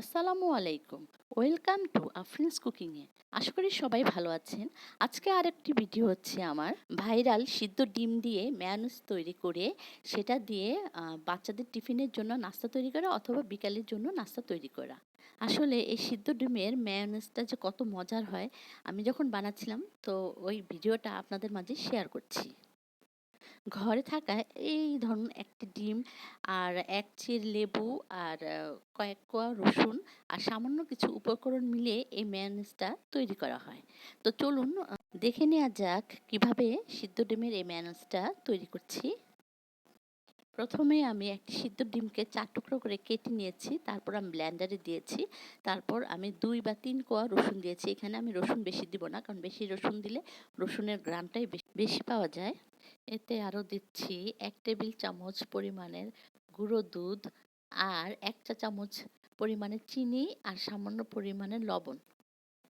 আসসালামু আলাইকুম। Welcome to Afrins কুকিংয়ে আশা করি সবাই ভালো আছেন। আজকে আরেকটি ভিডিও হচ্ছে আমার। ভাইরাল সিদ্ধ ডিম দিয়ে ম্যানুস তৈরি করে সেটা দিয়ে বাচ্চাদের টিফিনের জন্য নাস্তা তৈরি করা অথবা বিকালের জন্য নাস্তা তৈরি করা। আসলে এই সিদ্ধ ডিমের ম্যায়োনেজটা যে কত মজার হয়, আমি যখন বানাচ্ছিলাম, তো ওই ভিডিওটা আপনাদের মাঝে শেয়ার করছি। ঘরে থাকা এই ধরুন একটি ডিম আর এক চির লেবু আর কয়েক কোয়া রসুন আর সামান্য কিছু উপকরণ মিলিয়ে এই ম্যায়োনিজটা তৈরি করা হয়। তো চলুন দেখে নেওয়া যাক কীভাবে সিদ্ধ ডিমের এই ম্যায়োনিজটা তৈরি করছি। প্রথমে আমি একটি সিদ্ধ ডিমকে চার টুকরো করে কেটে নিয়েছি, তারপর আমি ব্ল্যান্ডারে দিয়েছি, তারপর আমি দুই বা তিন কোয়া রসুন দিয়েছি। এখানে আমি রসুন বেশি দিব না, কারণ বেশি রসুন দিলে রসুনের গ্রামটাই বেশি পাওয়া যায়। এতে আরও দিচ্ছি এক টেবিল চামচ পরিমাণের গুঁড়ো দুধ আর এক চা চামচ পরিমাণের চিনি আর সামান্য পরিমাণের লবণ।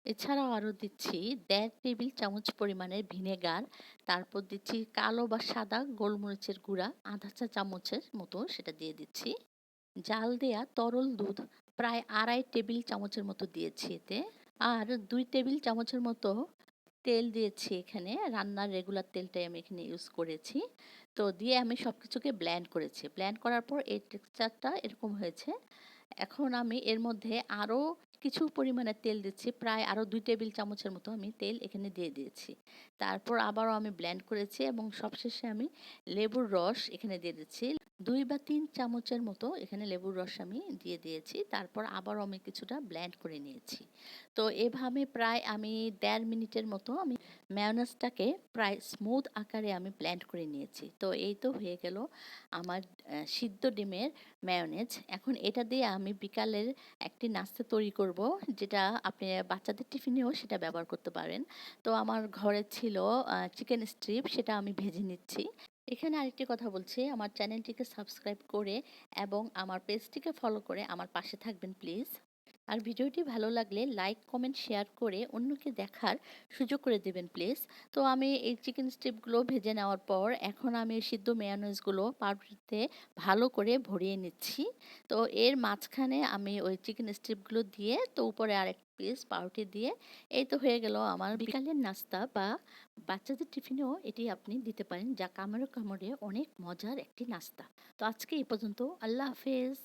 এছাড়াও আরও দিচ্ছি দেড় টেবিল চামচ পরিমাণের ভিনেগার, তারপর দিচ্ছি কালো বা সাদা গোলমরিচের গুঁড়া, আধা চা চামচের মতো সেটা দিয়ে দিচ্ছি। জাল দেয়া তরল দুধ প্রায় আড়াই টেবিল চামচের মতো দিয়েছি এতে। আর দুই টেবিল চামচের মতো তেল দিয়েছি এখানে। রান্নার রেগুলার তেলটাই আমি এখানে ইউজ করেছি। তো দিয়ে আমি সব কিছুকে ব্ল্যান্ড করেছি। ব্ল্যান্ড করার পর এই টেক্সচারটা এরকম হয়েছে। এখন আমি এর মধ্যে আরও কিছু পরিমাণে তেল দিচ্ছি। প্রায় আরও দুই টেবিল চামচের মতো আমি তেল এখানে দিয়ে দিয়েছি। তারপর আবারও আমি ব্ল্যান্ড করেছি এবং সবশেষে আমি লেবুর রস এখানে দিয়ে দিচ্ছি। দুই বা তিন চামচের মতো এখানে লেবুর রস আমি দিয়ে দিয়েছি। তারপর আবার আমি কিছুটা ব্ল্যান্ড করে নিয়েছি। তো এভাবে প্রায় আমি দেড় মিনিটের মতো আমি ম্যানাসটাকে প্রায় স্মুথ আকারে আমি ব্ল্যান্ড করে নিয়েছি। তো এই তো হয়ে গেল আমার সিদ্ধ ডিমের ম্যায়োনেজ এখন এটা দিয়ে আমি বিকালের একটি নাস্তা তৈরি করব, যেটা আপনি বাচ্চাদের টিফিনেও সেটা ব্যবহার করতে পারেন। তো আমার ঘরে ছিল চিকেন স্ট্রিপ সেটা আমি ভেজে নিচ্ছি। এখানে আরেকটি কথা বলছি, আমার চ্যানেলটিকে সাবস্ক্রাইব করে এবং আমার পেজটিকে ফলো করে আমার পাশে থাকবেন প্লিজ আর ভিডিওটি ভালো লাগলে লাইক, কমেন্ট, শেয়ার করে অন্যকে দেখার সুযোগ করে দেবেন, প্লিজ। তো আমি এই চিকেন স্ট্রিপগুলো ভেজে নেওয়ার পর এখন আমি সিদ্ধ মেয়ানোজগুলো পাউরুটিতে ভালো করে ভরিয়ে নিচ্ছি। তো এর মাঝখানে আমি ওই চিকেন স্ট্রিপগুলো দিয়ে তো উপরে আরেক পিস পাউরুটি দিয়ে এই তো হয়ে গেল আমার বিকালের নাস্তা বা বাচ্চাদের টিফিনেও এটি আপনি দিতে পারেন, যা কামড়ে কামড়ে অনেক মজার একটি নাস্তা। তো আজকে এই পর্যন্ত, আল্লাহ হাফেজ।